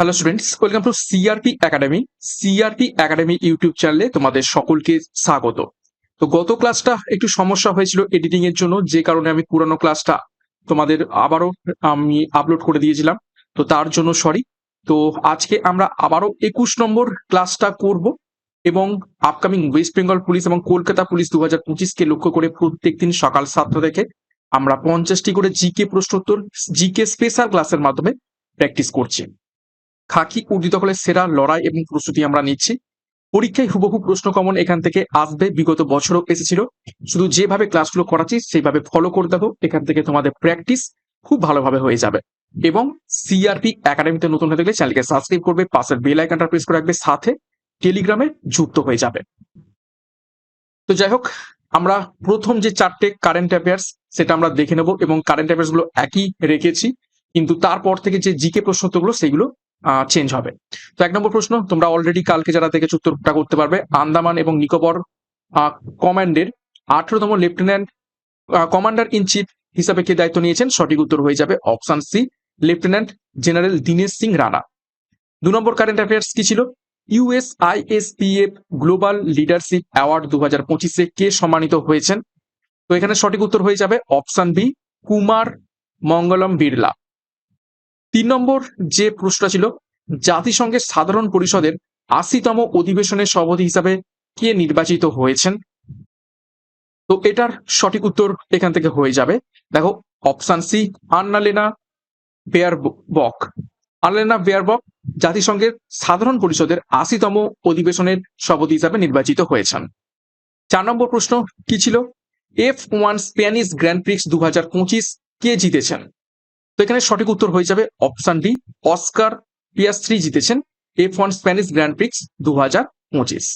Hello students welcome to CRP academy CRP academy YouTube চ্যানেলে তোমাদের সকলকে স্বাগত। তো গত ক্লাসটা একটু সমস্যা হয়েছিল এডিটিং এর জন্য, যে কারণে আমি পুরানো ক্লাসটা তোমাদের আবারও আমি আপলোড করে দিয়েছিলাম। তো তার জন্য সরি তো আজকে আমরা আবারও একুশ নম্বর ক্লাসটা করব এবং আপকামিং ওয়েস্ট বেঙ্গল পুলিশ এবং কলকাতা পুলিশ দু হাজার পঁচিশকে লক্ষ্য করে প্রত্যেকদিন সকাল সাতটা থেকে আমরা পঞ্চাশটি করে জিকে প্রশ্নোত্তর জিকে স্পেশাল ক্লাসের মাধ্যমে প্র্যাকটিস করছি। খাকি উর্দিতকলের সেরা লড়াই এবং প্রস্তুতি আমরা নিচ্ছি। পরীক্ষায় হুবহু প্রশ্ন কমন এখান থেকে আসবে, বিগত বছরও এসেছিল। শুধু যেভাবে ক্লাসগুলো করাচ্ছি, সেইভাবে ফলো করে দেখো এখান থেকে তোমাদের প্র্যাকটিস খুব ভালোভাবে হয়ে যাবে। এবং সিআরপি একাডেমিতে নতুন হয়ে থাকলে চ্যানেলকে সাবস্ক্রাইব করবে, পাশের বেল আইকনটা প্রেস করে রাখবে, সাথে টেলিগ্রামে যুক্ত হয়ে যাবে। তো যাই হোক, আমরা প্রথম যে চারটে কারেন্ট অ্যাফেয়ার্স সেটা আমরা দেখে নেব এবং কারেন্ট অ্যাফেয়ার্সগুলো একই রেখেছি। কিন্তু তারপর থেকে যে জিকে প্রশ্নোত্তরগুলো, সেগুলো চেঞ্জ হবে। তো এক নম্বর প্রশ্ন, তোমরা অলরেডি কালকে যারা দেখেছ উত্তরটা করতে পারবে। আন্দামান এবং নিকোবর কমান্ডের আঠেরোতম লেফটেন্যান্ট কমান্ডার ইন চিফ হিসাবে কে দায়িত্ব নিয়েছেন? সঠিক উত্তর হয়ে যাবে option C lieutenant general Dinesh Singh Rana. দু নম্বর কারেন্ট অ্যাফেয়ার্স কি ছিল? US USISPF global leadership award দু হাজার পঁচিশে কে সম্মানিত হয়েছেন? তো এখানে সঠিক উত্তর হয়ে যাবে অপশন বি কুমার মঙ্গলম বিড়লা। তিন নম্বর যে প্রশ্নটা ছিল, জাতিসংঘের সাধারণ পরিষদের আশিতম অধিবেশনের সভাপতি হিসাবে কে নির্বাচিত হয়েছেন? তো এটার সঠিক উত্তর এখান থেকে হয়ে যাবে। দেখো অপশন সি আন্নালেনা বেয়ার বক আন্নালেনা বেয়ার বক জাতিসংঘের সাধারণ পরিষদের আশিতম অধিবেশনের সভাপতি হিসাবে নির্বাচিত হয়েছেন। চার নম্বর প্রশ্ন কি ছিল? F one Spanish grand prix দু কে জিতেছেন? তো এখানে সঠিক উত্তর হয়ে যাবে অপশন ডি অস্কার পিয়াস্ত্রি জিতেছেন F one Spanish grand prix দু হাজার পঁচিশ।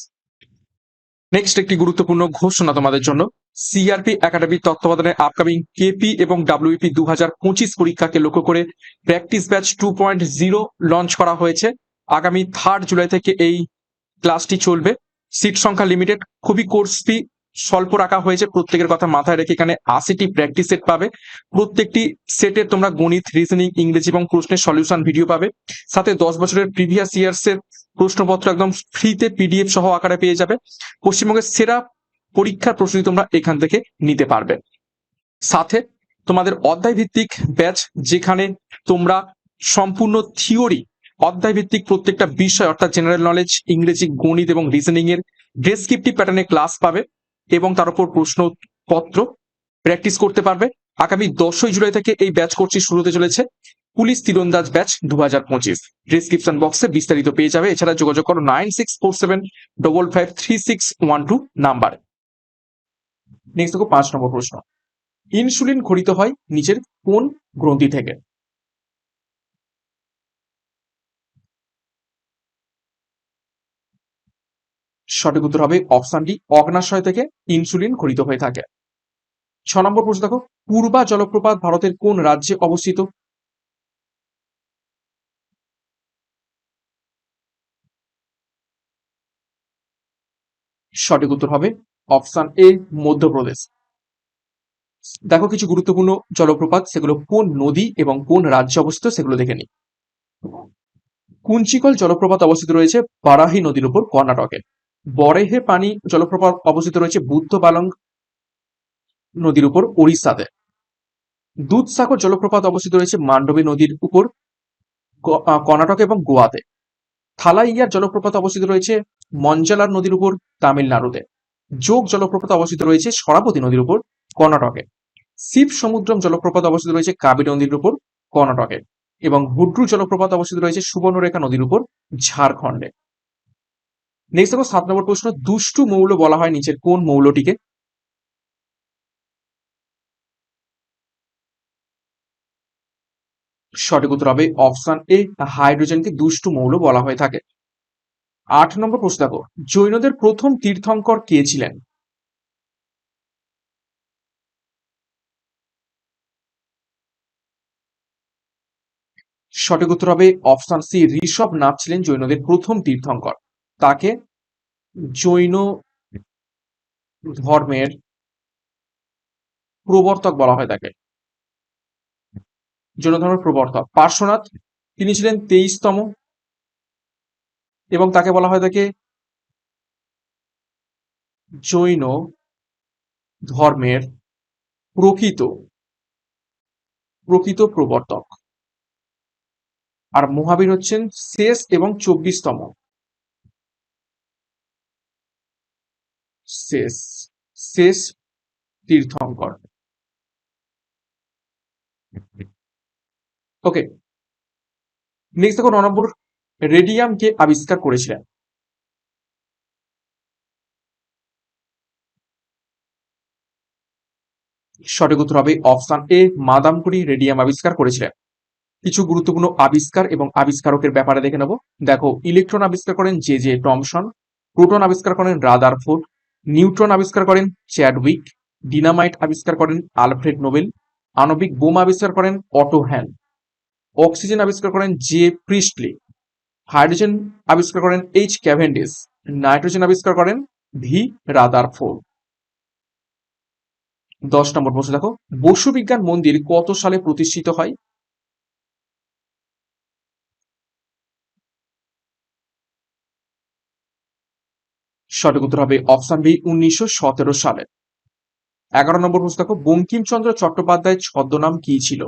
নেক্সট একটি গুরুত্বপূর্ণ ঘোষণা তোমাদের জন্য। সিআরপি একাডেমির তত্ত্বাবধানে আপকামিং কেপি এবং ডাব্লিউপি দু হাজার পঁচিশ পরীক্ষাকে লক্ষ্য করে practice batch two point zero launch করা হয়েছে। আগামী থার্ড জুলাই থেকে এই ক্লাসটি চলবে। সিট সংখ্যা লিমিটেড খুবই কোর্স ফি স্বল্প রাখা হয়েছে। প্রত্যেকের কথা মাথায় রেখে এখানে আশিটি প্র্যাকটিস সেট পাবে। প্রত্যেকটি সেটে তোমরা গণিত রিজনিং ইংরেজি এবং প্রশ্নের সলিউশন ভিডিও পাবে। সাথে দশ বছরের প্রিভিয়াস ইয়ার্স এর প্রশ্নপত্র একদম ফ্রিতে পিডিএফ সহ আকারে পেয়ে যাবে। পশ্চিমবঙ্গের সেরা পরীক্ষার প্রস্তুতি তোমরা এখান থেকে নিতে পারবে। সাথে তোমাদের অধ্যায় ভিত্তিক ব্যাচ যেখানে তোমরা সম্পূর্ণ থিওরি অধ্যায় ভিত্তিক প্রত্যেকটা বিষয়, অর্থাৎ জেনারেল নলেজ ইংরেজি, গণিত এবং রিজনিং এর ডেসক্রিপটিভ প্যাটার্নে ক্লাস পাবে। এবং তার উপর প্রশ্নপত্র প্র্যাকটিস করতে পারবে। আগামী দশই জুলাই থেকে এই ব্যাচ কোর্সটি শুরু হতে চলেছে। পুলিশ তীরন্দাজ ব্যাচ দু হাজার পঁচিশ ডিসক্রিপশন বক্সে বিস্তারিত পেয়ে যাবে। এছাড়া যোগাযোগ করো nine six four seven double five three six one two number. Next দেখো পাঁচ নম্বর প্রশ্ন। ইনসুলিন খরিত হয় নিচের কোন গ্রন্থি থেকে? সঠিক উত্তর হবে অপশন ডি অগ্নাশয় থেকে ইনসুলিন খরিত হয়ে থাকে। ছ নম্বর প্রশ্ন দেখো, পূর্বা জলপ্রপাত ভারতের কোন রাজ্যে অবস্থিত? সঠিক উত্তর হবে অপশন এ মধ্যপ্রদেশ। দেখো কিছু গুরুত্বপূর্ণ জলপ্রপাত, সেগুলো কোন নদী এবং কোন রাজ্যে অবস্থিত সেগুলো দেখে নি কুঞ্চিকল জলপ্রপাত অবস্থিত রয়েছে বারাহি নদীর উপর কর্ণাটকে। বরেহে পানি জলপ্রপাত অবস্থিত রয়েছে বুদ্ধ বালং নদীর উপর ওড়িশাতে। দুধসাগর জলপ্রপাত অবস্থিত রয়েছে মান্ডবী নদীর উপর কর্ণাটক এবং গোয়াতে। থালাইয়ার জলপ্রপাত অবস্থিত রয়েছে মঞ্জালার নদীর উপর, তামিলনাড়ুতে। যোগ জলপ্রপাত অবস্থিত রয়েছে সরাবতী নদীর উপর, কর্ণাটকে। শিব সমুদ্রম জলপ্রপাত অবস্থিত রয়েছে কাবেরী নদীর উপর, কর্ণাটকে। এবং হুড্রু জলপ্রপাত অবস্থিত রয়েছে সুবর্ণরেখা নদীর উপর, ঝাড়খণ্ডে। নেক্সট দেখো, সাত নম্বর প্রশ্ন, দুষ্টু মৌল বলা হয় নিচের কোন মৌলটিকে? সঠিক উত্তর হবে অপশন এ, হাইড্রোজেনকে দুষ্টু মৌল বলা হয়ে থাকে। আট নম্বর প্রশ্ন দেখো, জৈনদের প্রথম তীর্থঙ্কর কে ছিলেন? সঠিক উত্তর হবে অপশন সি, ঋষভ নাথ ছিলেন জৈনদের প্রথম তীর্থঙ্কর। তাকে জৈন ধর্মের প্রবর্তক বলা হয় তাকে। জৈন ধর্মের প্রবর্তক। পার্শ্বনাথ, তিনি ছিলেন তেইশতম এবং তাকে বলা হয় তাকে জৈন ধর্মের প্রকৃত প্রকৃত প্রবর্তক। আর মহাবীর হচ্ছেন শেষ এবং চব্বিশতম। শেষ শেষ তীর্থঙ্কর। ওকে নেক্সট দেখো নম্বর, রেডিয়াম কে আবিষ্কার করেছিলেন। সঠিক উত্তর হবে option A Madame Curie radium আবিষ্কার করেছিলেন। কিছু গুরুত্বপূর্ণ আবিষ্কার এবং আবিষ্কারকের ব্যাপারে দেখে নেব। দেখো, ইলেকট্রন আবিষ্কার করেন জে জে টমসন, প্রোটন আবিষ্কার করেন রাদার রাদারফোর্ড নিউট্রন আবিষ্কার করেন চ্যাডউইক, ডিনামাইট আবিষ্কার করেন আলফ্রেড নোবেল, আণবিক বোম আবিষ্কার করেন অটো হ্যান, অক্সিজেন আবিষ্কার করেন জে প্রিস্টলি, হাইড্রোজেন আবিষ্কার করেন এইচ ক্যাভেন্ডিস, নাইট্রোজেন আবিষ্কার করেন ভি রাদার ফোর দশ নম্বর প্রশ্ন দেখো বসু বিজ্ঞান মন্দির কত সালে প্রতিষ্ঠিত হয়? সঠিক উত্তর হবে অপশন বি, উনিশশো সতেরো সালে। এগারো নম্বর প্রশ্ন দেখো বঙ্কিমচন্দ্র চট্টোপাধ্যায়ের ছদ্মনাম কি ছিল?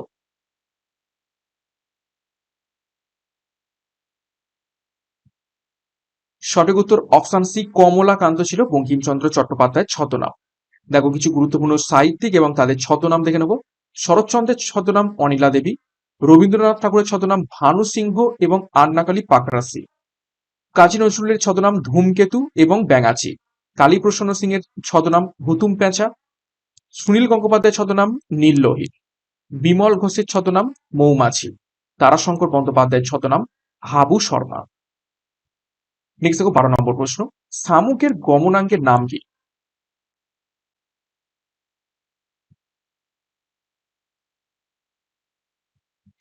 সঠিক উত্তর অপশন সি, কমলাকান্ত ছিল বঙ্কিমচন্দ্র চট্টোপাধ্যায়ের ছদ্মনাম। দেখো, কিছু গুরুত্বপূর্ণ সাহিত্যিক এবং তাদের ছদ্মনাম দেখে নেব। শরৎচন্দ্রের ছদ্মনাম অনিলা দেবী, রবীন্দ্রনাথ ঠাকুরের ছদ্মনাম ভানু সিংহ এবং আন্নাকালী পাকরাসি কাজী নজরুলের ছদ্মনাম ধূমকেতু এবং ব্যাঙাচি। কালীপ্রসন্ন সিং এর ছদ্মনাম হুতুম পেঁচা সুনীল গঙ্গোপাধ্যায়ের ছদ্মনাম নীললোহিত বিমল ঘোষের ছদ্মনাম মৌমাছি। তারাশঙ্কর বন্দ্যোপাধ্যায়ের ছদ্মনাম হাবু শর্মা। নেক্সট দেখো বারো নম্বর প্রশ্ন। শামুকের গমনাঙ্কের নাম কি?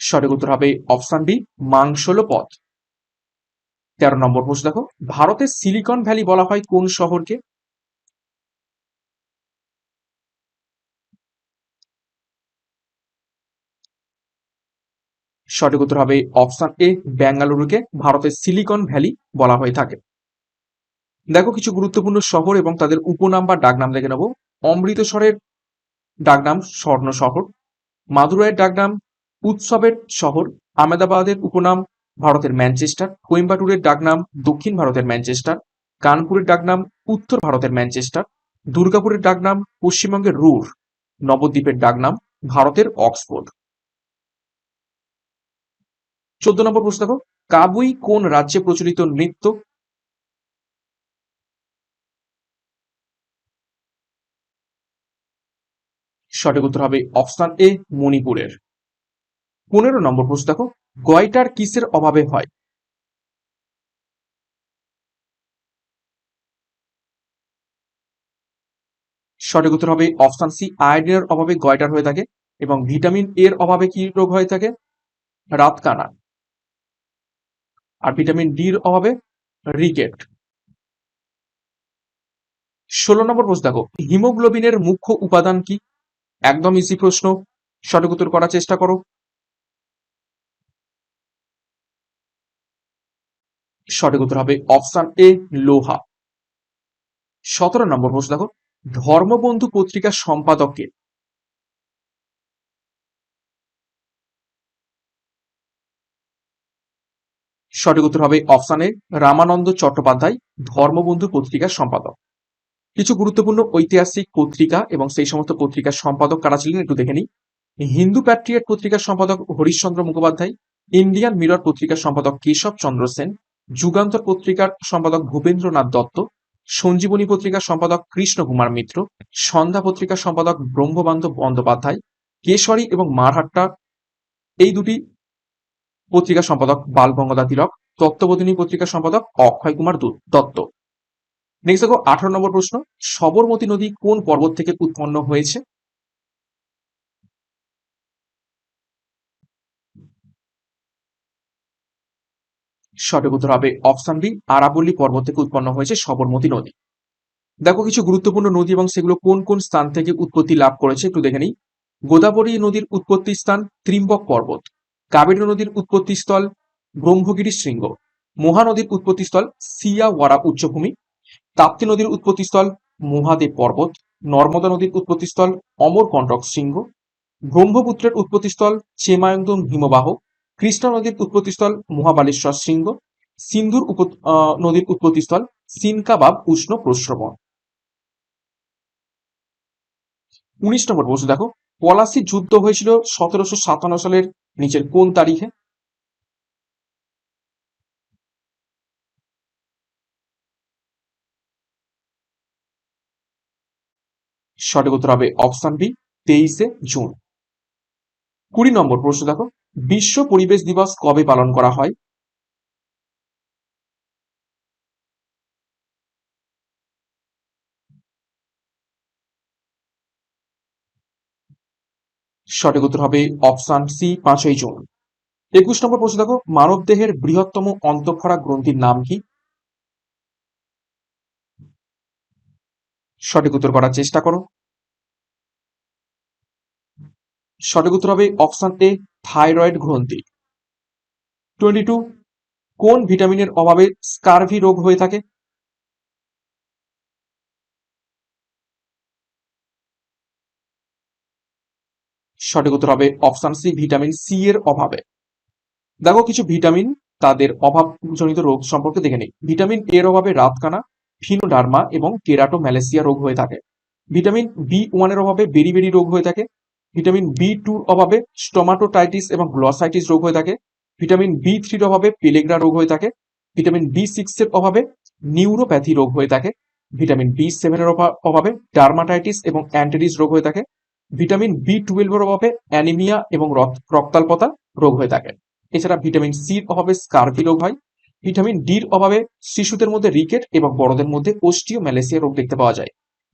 সঠিক উত্তর হবে অপশন বি মাংসল পথ তেরো নম্বর প্রশ্ন দেখো। ভারতের সিলিকন ভ্যালি বলা হয় কোন শহরকে? সঠিক উত্তর হবে অপশন এ, বেঙ্গালুরুকে। ভারতের সিলিকন ভ্যালি বলা হয়ে থাকে। দেখো কিছু গুরুত্বপূর্ণ শহর এবং তাদের উপনাম বা ডাকনাম দেখে নেব। অমৃতসরের ডাকনাম স্বর্ণ শহর মাদুরাইয়ের ডাকনাম উৎসবের শহর, আহমেদাবাদের উপনাম ভারতের ম্যানচেস্টার, কোয়েম্বাটুরের ডাকনাম দক্ষিণ ভারতের ম্যানচেস্টার, কানপুরের ডাকনাম উত্তর ভারতের ম্যানচেস্টার, দুর্গাপুরের ডাকনাম পশ্চিমবঙ্গের রুর, নবদ্বীপের ডাকনাম ভারতের অক্সফোর্ড। চোদ্দ নম্বর প্রশ্ন দেখো, কাবুই কোন রাজ্যে প্রচলিত নৃত্য? সঠিক উত্তর হবে অপশন এ, মণিপুরের। পনেরো নম্বর প্রশ্ন দেখো গয়টার কিসের অভাবে হয়? সঠিক উত্তর হবে অপশন সি আয়োডিনের অভাবে গয়টার হয়ে থাকে এবং ভিটামিন এর অভাবে কি রোগ হয়ে থাকে? রাতকানা। আর ভিটামিন ডির অভাবে রিকেট। ষোলো নম্বর প্রশ্ন দেখো, হিমোগ্লোবিনের মুখ্য উপাদান কি? একদম ইজি প্রশ্ন। সঠিক উত্তর করার চেষ্টা করো। সঠিক উত্তর হবে অপশন এ, লোহা। সতেরো নম্বর প্রশ্ন, দেখো, ধর্মবন্ধু পত্রিকার সম্পাদককে সঠিক উত্তর হবে অপশন রামানন্দ চট্টোপাধ্যায়, ধর্মবন্ধু পত্রিকার সম্পাদক। কিছু গুরুত্বপূর্ণ ঐতিহাসিক পত্রিকা এবং সেই সমস্ত পত্রিকার সম্পাদক কারা ছিলেন একটু দেখে নিই। হিন্দু প্যাট্রিয়েট পত্রিকার সম্পাদক হরিশচন্দ্র মুখোপাধ্যায়, ইন্ডিয়ান মিরর পত্রিকার সম্পাদক কেশব চন্দ্র সেন যুগান্তর পত্রিকার সম্পাদক ভূপেন্দ্রনাথ দত্ত, সঞ্জীবনী পত্রিকার সম্পাদক কৃষ্ণ কুমার মিত্র, সন্ধ্যা পত্রিকার সম্পাদক ব্রহ্মবান্ধব বন্দ্যোপাধ্যায়, কেশরী এবং মারহাট্টা এই দুটি পত্রিকার সম্পাদক বাল গঙ্গাধর তিলক তত্ত্ববোধিনী পত্রিকার সম্পাদক অক্ষয় কুমার দত্ত। নেক্সট দেখো, আঠারো নম্বর প্রশ্ন, সবরমতী নদী কোন পর্বত থেকে উৎপন্ন হয়েছে? সঠিক উত্তর হবে অপশন বি, আরাবল্লী পর্বত থেকে উৎপন্ন হয়েছে সবরমতী নদী। দেখো, কিছু গুরুত্বপূর্ণ নদী এবং সেগুলো কোন কোন স্থান থেকে উৎপত্তি লাভ করেছে একটু দেখে নিই। গোদাবরী নদীর উৎপত্তি স্থান ত্রিম্বক পর্বত, কাবেরী নদীর উৎপত্তি স্থল ব্রহ্মগিরি শৃঙ্গ মহানদীর উৎপত্তিস্থল সিয়াওয়ারা উচ্চভূমি, তাপ্তি নদীর উৎপত্তিস্থল মহাদেব পর্বত, নর্মদা নদীর উৎপত্তিস্থল অমরকণ্টক শৃঙ্গ, ব্রহ্মপুত্রের উৎপত্তিস্থল চেমায়ন্দন হিমবাহ কৃষ্ণা নদীর উৎপত্তিস্থল মহাবালেশ্বর শৃঙ্গ সিন্ধুর উপ নদীর উৎপত্তিস্থল সিনকাবাব উষ্ণ প্রস্রবণ। উনিশ নম্বর প্রশ্ন, দেখো পলাশির যুদ্ধ হয়েছিল সতেরোশো সাতান্ন সালের নিচের কোন তারিখে? সঠিক উত্তর হবে অপশন বি, তেইশে জুন। কুড়ি নম্বর প্রশ্ন, দেখো বিশ্ব পরিবেশ দিবস কবে পালন করা হয়? সঠিক উত্তর হবে অপশন সি পাঁচই জুন। একুশ নম্বর প্রশ্ন দেখো, মানব দেহের বৃহত্তম অন্তঃক্ষরা গ্রন্থির নাম কি? সঠিক উত্তর করার চেষ্টা করো। সঠিক উত্তর হবে অপশন এ থাইরয়েড গ্রন্থি। টোয়েন্টি টু, কোন ভিটামিনের অভাবে স্কারভি রোগ হয়ে থাকে? সঠিক উত্তর হবে অপশন সি, ভিটামিন সি এর অভাবে। দেখো কিছু ভিটামিন তাদের অভাবজনিত রোগ সম্পর্কে দেখে নেই। ভিটামিন এর অভাবে রাতকানা, ফিনোডার্মা এবং কেরাটো ম্যালেসিয়া রোগ হয়ে থাকে। ভিটামিন বি ওয়ানের অভাবে বেরিবেরি রোগ হয়ে থাকে। ভিটামিন বি টুর অভাবে স্টোমাটোটাইটিস এবং গ্লসাইটিস রোগ হয়ে থাকে। ভিটামিন বি থ্রির অভাবে পেলেগ্রা রোগ হয়ে থাকে। ভিটামিন বি সিক্স এর অভাবে নিউরোপ্যাথি রোগ হয়ে থাকে। ভিটামিন বি সেভেনের অভাবে ডার্মাটাইটিস এবং অ্যান্টেরিস রোগ হয়ে থাকে। ভিটামিন বি টুয়েলভের অভাবে অ্যানিমিয়া এবং রক্ত- রক্তাল্পতা রোগ হয়ে থাকে। এছাড়া ভিটামিন সির অভাবে স্কারভি রোগ হয়। ভিটামিন ডির অভাবে শিশুদের মধ্যে রিকেট এবং বড়দের মধ্যে ওস্টিও ম্যালেসিয়া রোগ দেখতে পাওয়া যায়।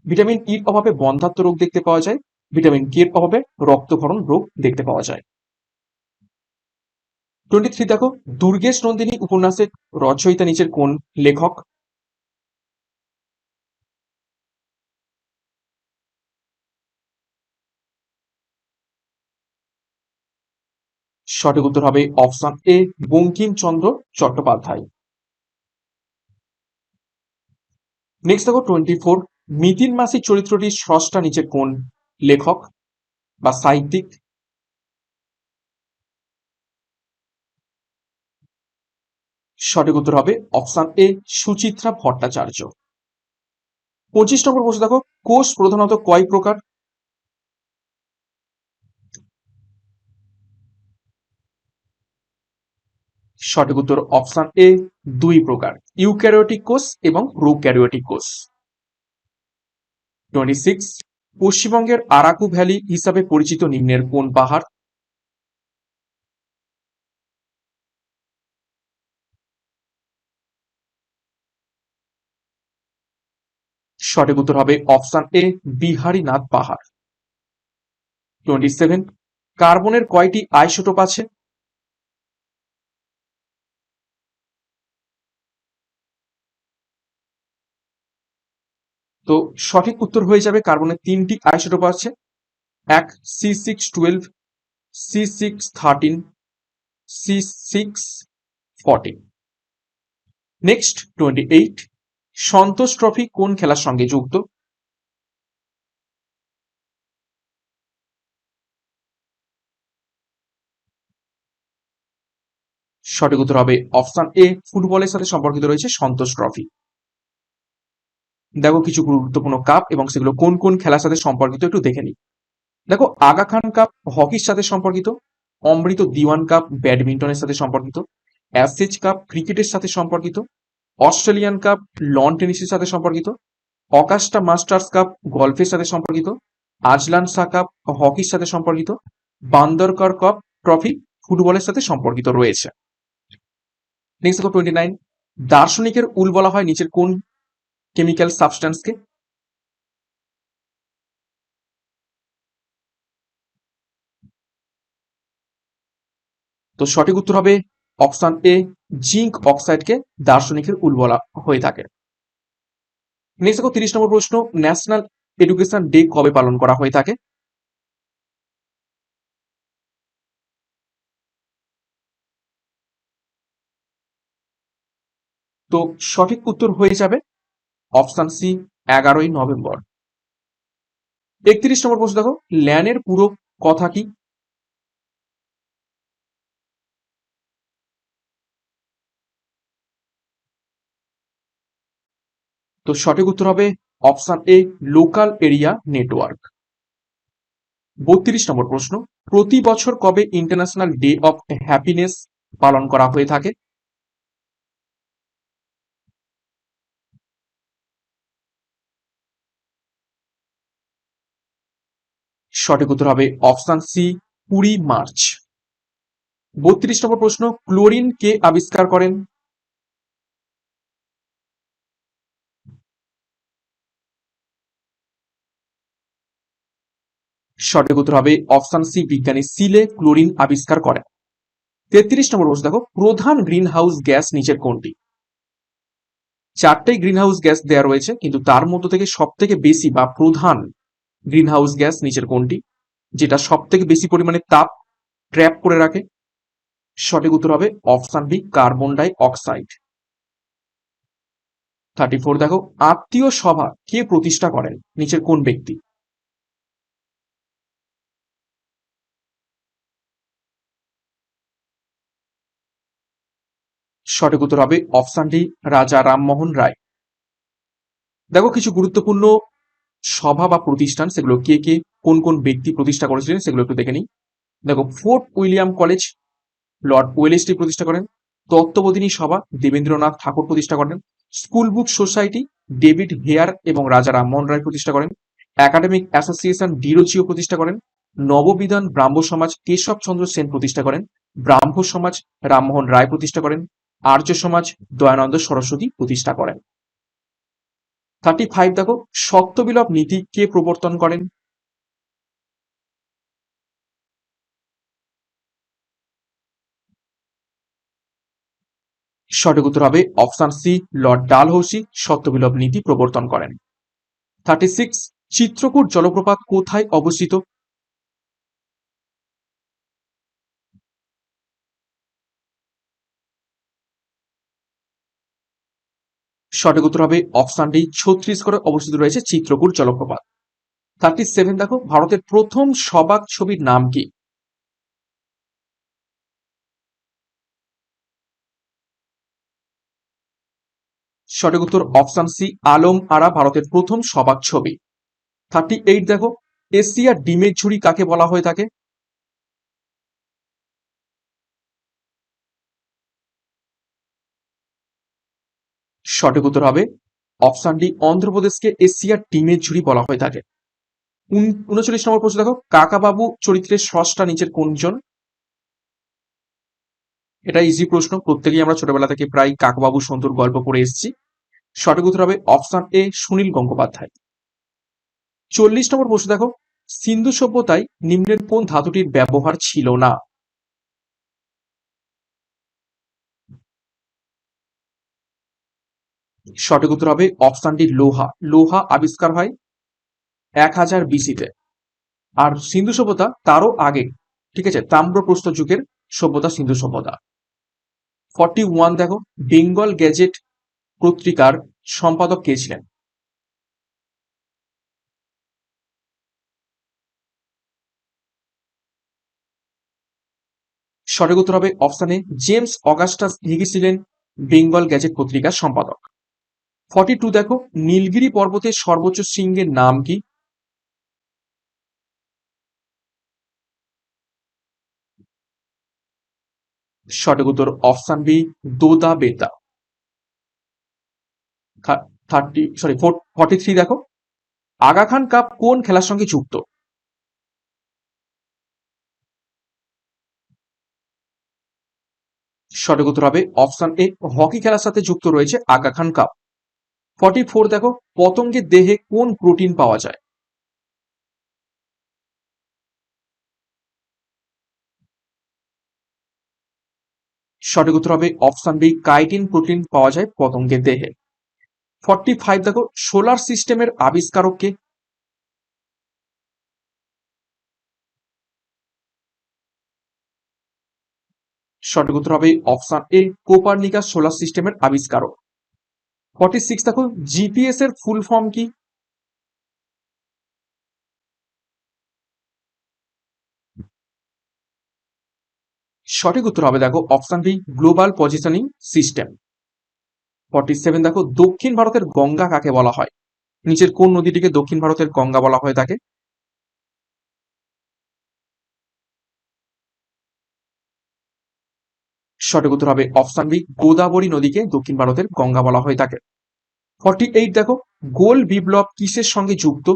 ভিটামিন ইর অভাবে বন্ধাত্ম রোগ দেখতে পাওয়া যায়। ভিটামিন কে এর অভাবে রক্তক্ষরণ রোগ দেখতে পাওয়া যায়। টোয়েন্টি থ্রি দেখো, দুর্গেশ নন্দিনী উপন্যাসের রচয়িতা নিচের কোন লেখক? সঠিক উত্তর হবে option A Bankimchandra Chattopadhyay. Next দেখো টোয়েন্টি ফোর মিতিন মাসির চরিত্রটি স্রষ্টা নিচে কোন লেখক বা সাহিত্যিক। সঠিক উত্তর হবে অপশন এ, সুচিত্রা ভট্টাচার্য। পঁচিশ নম্বর প্রশ্ন দেখো, কোষ প্রধানত কয় প্রকার? সঠিক উত্তর অপশন এ, দুই প্রকার, ইউক্যারিওটিক কোষ এবং প্রোক্যারিওটিক কোষ। টোয়েন্টি সিক্স পশ্চিমবঙ্গের আরাকু ভ্যালি হিসাবে পরিচিত নিম্নের কোন পাহাড়? সঠিক উত্তর হবে অপশন এ, বিহারীনাথ পাহাড়। টোয়েন্টি সেভেন কার্বনের কয়টি আইসোটোপ আছে? তো সঠিক উত্তর হয়ে যাবে কার্বনের তিনটি আইসোটোপ আছে। এক C six twelve C six thirteen C six fourteen next twenty eight Santosh trophy কোন খেলার সঙ্গে যুক্ত? সঠিক উত্তর হবে অপশন এ, ফুটবলের সাথে সম্পর্কিত রয়েছে সন্তোষ ট্রফি দেখো কিছু গুরুত্বপূর্ণ কাপ এবং সেগুলো কোন কোন খেলার সাথে সম্পর্কিত একটু দেখে নিই। দেখো আগা খান কাপ হকির সাথে সম্পর্কিত, অমৃত দিওয়ান কাপ ব্যাডমিন্টনের সাথে সম্পর্কিত অ্যাসেজ কাপ ক্রিকেটের সাথে সম্পর্কিত, অস্ট্রেলিয়ান কাপ লন টেনিসের সাথে সম্পর্কিত, অকাস্টা মাস্টার্স কাপ গলফের সাথে সম্পর্কিত আজলান শাহ কাপ হকির সাথে সম্পর্কিত, বান্দরকর কাপ ট্রফি ফুটবলের সাথে সম্পর্কিত রয়েছে। নেক্সট দেখো টোয়েন্টি নাইন দার্শনিকের উল বলা হয় নিচের কোন কেমিক্যাল সাবস্ট্যান্সকে তো সঠিক উত্তর হবে অপশন এ, জিঙ্ক অক্সাইডকে দার্শনিকের উল বলা হয়ে থাকে। নেক্সট দেখো তিরিশ নম্বর প্রশ্ন, ন্যাশনাল এডুকেশন ডে কবে পালন করা হয়ে থাকে? তো সঠিক উত্তর হয়ে যাবে অপশন সি, এগারোই নভেম্বর। একত্রিশ নম্বর প্রশ্ন দেখো, ল্যানের পুরো কথা কি? তো সঠিক উত্তর হবে option A, local area network. বত্রিশ নম্বর প্রশ্ন, প্রতি বছর কবে ইন্টারন্যাশনাল ডে অফ হ্যাপিনেস পালন করা হয়ে থাকে? সঠিক উত্তর হবে অপশন সি, কুড়ি মার্চ। বত্রিশ নম্বর প্রশ্ন, ক্লোরিন কে আবিষ্কার করেন? সঠিক উত্তর হবে অপশন সি, বিজ্ঞানী সিলে ক্লোরিন আবিষ্কার করেন। তেত্রিশ নম্বর প্রশ্ন, দেখো, প্রধান গ্রিন হাউস গ্যাস নিচের কোনটি? চারটাই গ্রিন হাউস গ্যাস দেওয়া রয়েছে, কিন্তু তার মধ্য থেকে সব থেকে বেশি বা প্রধান গ্রিন হাউস গ্যাস, নিচের কোনটি? যেটা সব থেকে বেশি পরিমাণে তাপ ট্র্যাপ করে রাখে। সঠিক উত্তর হবে option B, carbon dioxide. Thirty four, দেখো, আত্মীয় সভা কে প্রতিষ্ঠা করেন? নিচের কোন ব্যক্তি? সঠিক উত্তর হবে অপশন ডি, রাজা রামমোহন রায়। দেখো, কিছু গুরুত্বপূর্ণ সভা বা প্রতিষ্ঠান, সেগুলো কে কে, কোন কোন ব্যক্তি প্রতিষ্ঠা করেছিলেন, সেগুলো একটু দেখে নিই। দেখো, Fort William college, Lord Wellesley প্রতিষ্ঠা করেন। তত্ত্ববোধিনী সভা, দেবেন্দ্রনাথ ঠাকুর প্রতিষ্ঠা করেন। School book society, David Hare এবং রাজা রামমোহন রায় প্রতিষ্ঠা করেন। একাডেমিক অ্যাসোসিয়েশন, ডিরোচিও প্রতিষ্ঠা করেন। নববিধান ব্রাহ্ম সমাজ, কেশব চন্দ্র সেন প্রতিষ্ঠা করেন। ব্রাহ্ম সমাজ, রামমোহন রায় প্রতিষ্ঠা করেন। আর্য সমাজ, দয়ানন্দ সরস্বতী প্রতিষ্ঠা করেন। থার্টি ফাইভ দেখো সত্যবিলভ নীতি কে প্রবর্তন করেন? সঠিক উত্তর হবে অপশন সি লর্ড ডালহৌসি সত্যবিলভ নীতি প্রবর্তন করেন। থার্টি সিক্স চিত্রকূট জলপ্রপাত কোথায় অবস্থিত? সঠিক উত্তর হবে অপশন ডি ছত্রিশগড়ে অবস্থিত রয়েছে চিত্রকূট জলপ্রপাত। থার্টি সেভেন, দেখো, ভারতের প্রথম সবাক ছবির নাম কি? সঠিক উত্তর অপশন সি আলম আরা ভারতের প্রথম সবাক ছবি। থার্টি এইট, দেখো, এশিয়া ডিমের ঝুড়ি কাকে বলা হয়ে থাকে? সঠিক উত্তর হবে অপশন ডি অন্ধ্রপ্রদেশকে এশিয়ার টিমের ঝুড়ি বলা হয়ে থাকে। উনচল্লিশ নম্বর প্রশ্ন দেখো, কাকাবাবু চরিত্রের স্রষ্টা নিচের কোনজন? এটা ইজি প্রশ্ন, প্রত্যেকেই আমরা ছোটবেলা থেকে প্রায় কাকাবাবু সন্তুর গল্প পড়ে এসেছি। সঠিক উত্তর হবে অপশন এ সুনীল গঙ্গোপাধ্যায়। চল্লিশ নম্বর প্রশ্ন দেখো, সিন্ধু সভ্যতায় নিম্নের কোন ধাতুটির ব্যবহার ছিল না? সঠিক উত্তর হবে অপশন ডি লোহা। লোহা আবিষ্কার হয় এক হাজার বিসিতে আর সিন্ধু সভ্যতা তারও আগে। ঠিক আছে? তাম্রপ্রস্ত যুগের সভ্যতা, সিন্ধু সভ্যতা। ফর্টি ওয়ান দেখো বেঙ্গল গ্যাজেট পত্রিকার সম্পাদক কে ছিলেন? সঠিক উত্তর হবে অপশানে জেমস অগাস্টাস হিগি ছিলেন বেঙ্গল গ্যাজেট পত্রিকার সম্পাদক। ফর্টি টু দেখো, নীলগিরি পর্বতের সর্বোচ্চ শৃঙ্গের নাম কি? সঠিক উত্তর অপশন বি, দোদা বেতা। থার্টি সরি ফর্টি থ্রি দেখো। আগা খান কাপ কোন খেলার সঙ্গে যুক্ত? সঠিক উত্তর হবে অপশন এ, হকি খেলার সাথে যুক্ত রয়েছে Aga Khan cup. Forty four দেখো, পতঙ্গের দেহে কোন প্রোটিন পাওয়া যায়? সঠিক উত্তর হবে অপশন বি কাইটিন প্রোটিন পাওয়া যায় পতঙ্গের দেহে। ফর্টি ফাইভ দেখো সোলার সিস্টেমের আবিষ্কারক কে? সঠিক উত্তর হবে অপশন এ কোপারনিকাস সোলার সিস্টেমের আবিষ্কারক। ফর্টি সিক্স দেখো জিপিএস এর ফুল ফর্ম কি? সঠিক উত্তর হবে, দেখো option B global positioning system forty seven দেখো, দক্ষিণ ভারতের গঙ্গা কাকে বলা হয়? নিচের কোন নদীটিকে দক্ষিণ ভারতের গঙ্গা বলা হয়ে থাকে? সঠিক উত্তর হবে অপশন বি, গোদাবরী নদীকে দক্ষিণ ভারতের গঙ্গা বলা হয়ে থাকে ফর্টি এইট দেখো, গোল বিপ্লব কিসের সঙ্গে যুক্ত?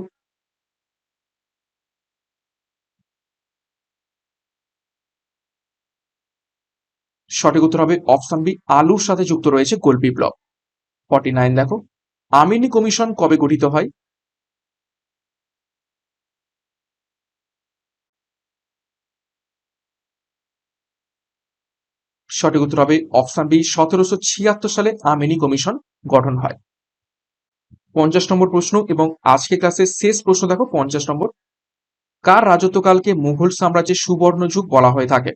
সঠিক উত্তর হবে অপশন বি, আলুর সাথে যুক্ত রয়েছে গোল বিপ্লব। ফর্টি নাইন দেখো, আমিনি কমিশন কবে গঠিত হয়? সঠিক উত্তর হবে অপশন বি, সতেরোশো ছিয়াত্তর সালে আমিনি কমিশন গঠন হয়। পঞ্চাশ নম্বর প্রশ্ন এবং আজকে ক্লাসের শেষ প্রশ্ন দেখো, পঞ্চাশ নম্বর। কার রাজত্বকালকে মুঘল সাম্রাজ্যের সুবর্ণ যুগ বলা হয়ে থাকে?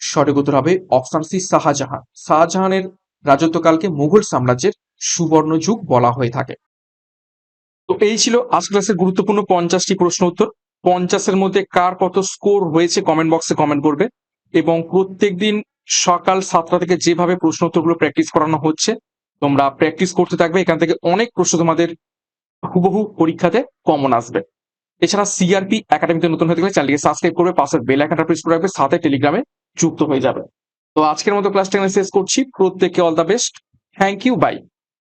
সঠিক উত্তর হবে অপশন সি, শাহজাহান। শাহজাহানের রাজত্বকালকে মুঘল সাম্রাজ্যের সুবর্ণ যুগ বলা হয়ে থাকে। তো এই ছিল আজ ক্লাসের গুরুত্বপূর্ণ পঞ্চাশটি প্রশ্ন উত্তর। পঞ্চাশের মধ্যে কার কত স্কোর হয়েছে কমেন্ট বক্সে কমেন্ট করবে এবং প্রত্যেক দিন সকাল সাতটা থেকে যেভাবে প্রশ্ন উত্তরগুলো প্র্যাকটিস করানো হচ্ছে, তোমরা প্র্যাকটিস করতে থাকবে। এখান থেকে অনেক প্রশ্ন তোমাদের হুবহু পরীক্ষাতে কমন আসবে। এছাড়া সিআরপি একাডেমিতে নতুন হয়ে থাকলে চ্যানেলকে সাবস্ক্রাইব করবে পাশের বেল আইকনটা প্রেস করে রাখবে, সাথে টেলিগ্রামে যুক্ত হয়ে যাবে। তো আজকের মতো ক্লাসটা এখানে শেষ করছি। প্রত্যেককে all the best thank you bye